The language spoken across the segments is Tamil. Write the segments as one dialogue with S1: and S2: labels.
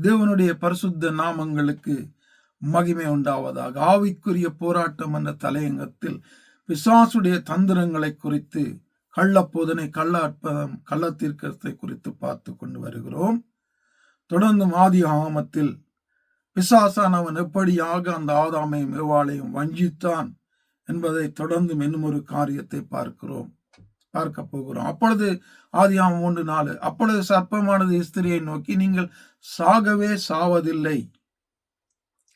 S1: தேவனுடைய பரிசுத்த நாமங்களுக்கு மகிமை உண்டாவதாக. ஆவிக்குரிய போராட்டம் என்ற தலையங்கத்தில் பிசாசுடைய தந்திரங்களை குறித்து கள்ளப்போதனை கள்ள அற்பதம் கள்ளத்தீர்க்கத்தை குறித்து பார்த்து கொண்டு வருகிறோம். தொடர்ந்து ஆதி ஆமத்தில் பிசாசானவன் எப்படியாக அந்த ஆதாமையும் ஏவாளையும் வஞ்சித்தான் என்பதை தொடர்ந்து இன்னும் ஒரு காரியத்தை பார்க்கிறோம். பார்க்க போகிறோம். அப்பொழுது ஆதியாம் மூன்று நாலு அப்பொழுது சர்ப்பமானது ஸ்திரியை நோக்கி நீங்கள் சாகவே சாவதில்லை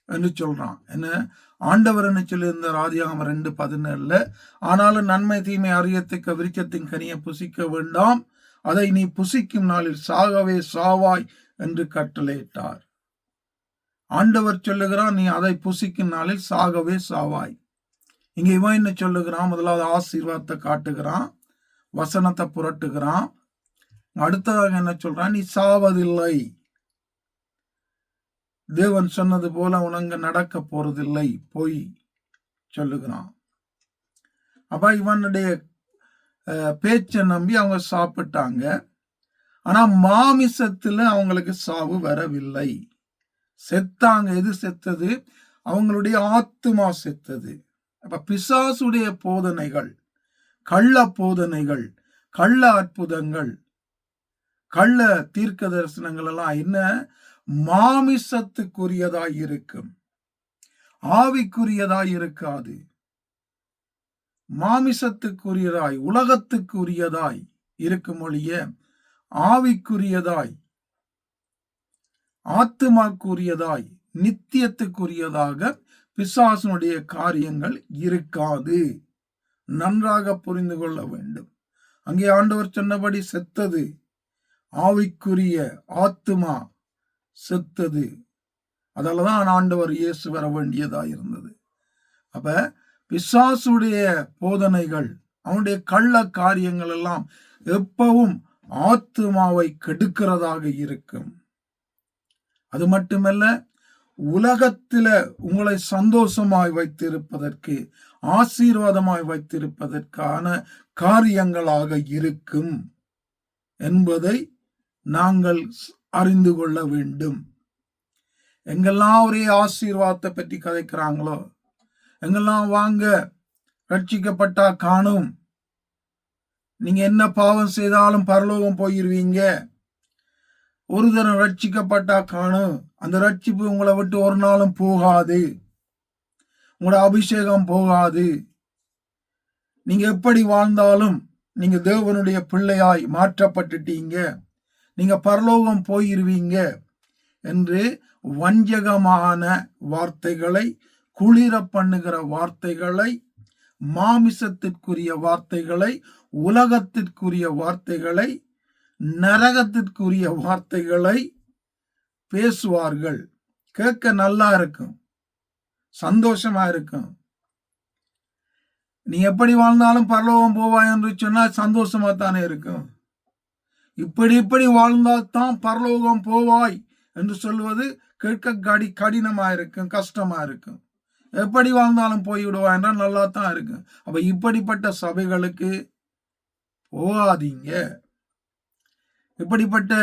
S1: என்று சொல்றான். என்ன? ஆண்டவர் என்ன சொல்லியிருந்தார் ஆதியாகம் ரெண்டு பதினேழுல ஆனாலும் நன்மை தீமை அறியத்துக்க விருச்சத்தின் கனியை புசிக்க வேண்டாம். அதை நீ புசிக்கும் நாளில் சாகவே சாவாய் என்று கட்டளையிட்டார். ஆண்டவர் சொல்லுகிறான் நீ அதை புசிக்கும் நாளில் சாகவே சாவாய். இங்க இவன் என்ன சொல்லுகிறான்? முதலாவது ஆசீர்வாதத்தை காட்டுகிறான். வசனத்தை புரட்டுகிறான். அடுத்ததாக என்ன சொல்றான்? நீ சாவதில்லை. தேவன் சொன்னது போல உனக்கு நடக்க போறதில்லை. போய் சொல்லுகிறான். அப்ப இவனுடைய பேச்சை நம்பி அவங்க சாப்பிட்டாங்க. ஆனா மாமிசத்துல அவங்களுக்கு சாவு வரவில்லை. செத்தாங்க. எது செத்தது? அவங்களுடைய ஆத்துமா செத்தது. அப்ப பிசாசுடைய போதனைகள். கள்ள போதனைகள் கள்ள அற்புதங்கள் கள்ள தீர்க்க தரிசனங்கள் எல்லாம் என்ன? மாமிசத்துக்குரியதாய் இருக்கும். ஆவிக்குரியதாய் இருக்காது. மாமிசத்துக்குரியதாய் உலகத்துக்குரியதாய் இருக்கும் ஒழிய ஆவிக்குரியதாய் ஆத்துமாக்குரியதாய் நித்தியத்துக்குரியதாக பிசாசனுடைய காரியங்கள் இருக்காது. நன்றாக புரிந்து கொள்ள வேண்டும். அங்கே ஆண்டவர் சொன்னபடி செத்தது ஆவிக்குரிய ஆத்துமா செத்தது. அதாலதான் ஆண்டவர் இயேசு வர வேண்டியதாக இருந்தது. அப்ப பிசாசுடைய போதனைகள் அவனுடைய கள்ள காரியங்கள் எல்லாம் எப்பவும் ஆத்துமாவை கெடுக்கிறதாக இருக்கும். அது மட்டுமல்ல உலகத்தில உங்களை சந்தோஷமாய் வைத்திருப்பதற்கு ஆசீர்வாதமாய் வைத்திருப்பதற்கான காரியங்களாக இருக்கும் என்பதை நாங்கள் அறிந்து கொள்ள வேண்டும். எங்கெல்லாம் ஒரே ஆசீர்வாதத்தை பற்றி கதைக்கிறாங்களோ எங்கெல்லாம் வாங்க ரட்சிக்கப்பட்டா காணும் நீங்க என்ன பாவம் செய்தாலும் பரலோகம் போயிருவீங்க ஒரு தரம் ரட்சிக்கப்பட்டா காணும் அந்த ரட்சிப்பு உங்களை விட்டு ஒரு நாளும் போகாது. உங்களோட அபிஷேகம் போகாது. நீங்க எப்படி வாழ்ந்தாலும் நீங்க தேவனுடைய பிள்ளையாய் மாற்றப்பட்டுட்டீங்க. நீங்க பரலோகம் போயிருவீங்க என்று வஞ்சகமான வார்த்தைகளை குளிர பண்ணுகிற வார்த்தைகளை மாமிசத்திற்குரிய வார்த்தைகளை உலகத்திற்குரிய வார்த்தைகளை நரகத்திற்குரிய வார்த்தைகளை பேசுவார்கள். கேட்க நல்லா இருக்கும். சந்தோஷமா இருக்கும். நீ எப்படி வாழ்ந்தாலும் பரலோகம் போவாய் என்று சொன்னால் சந்தோஷமா தானே இருக்கும். இப்படி இப்படி வாழ்ந்தால்தான் பரலோகம் போவாய் என்று சொல்வது கேட்க கடி கடினமா இருக்கும் கஷ்டமா இருக்கும். எப்படி வாழ்ந்தாலும் போய்விடுவாய் என்றால் நல்லா தான் இருக்கும். அப்ப இப்படிப்பட்ட சபைகளுக்கு போகாதீங்க. இப்படிப்பட்ட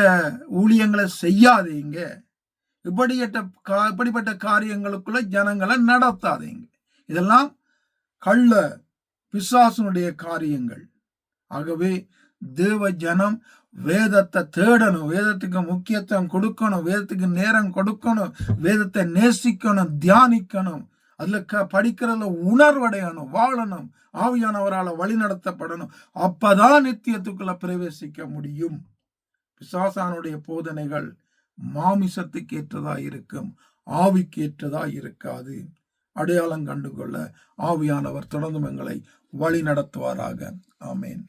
S1: ஊழியங்களை செய்யாதீங்க இப்படிப்பட்ட இப்படிப்பட்ட காரியங்களுக்குள்ள ஜனங்களை நடத்தாதீங்க இதெல்லாம் கள்ள பிசாசனுடைய காரியங்கள். ஆகவே தேவ ஜனம் வேதத்தை தேடணும். வேதத்துக்கு முக்கியத்துவம் கொடுக்கணும். வேதத்துக்கு நேரம் கொடுக்கணும். வேதத்தை நேசிக்கணும் தியானிக்கணும். அதுல க படிக்கிறதுல உணர்வடையணும் வாழணும். ஆவியானவரால் வழி நடத்தப்படணும் அப்பதான் நித்தியத்துக்குள்ள பிரவேசிக்க முடியும். பிசாசானுடைய போதனைகள் மாமிசத்துக்கு ஏற்றதா இருக்கும் ஆவிக்கு ஏற்றதா இருக்காது அடையாளம் கண்டுகொள்ள ஆவியானவர் தொடர்ந்து எங்களை வழி நடத்துவாராக ஆமேன்.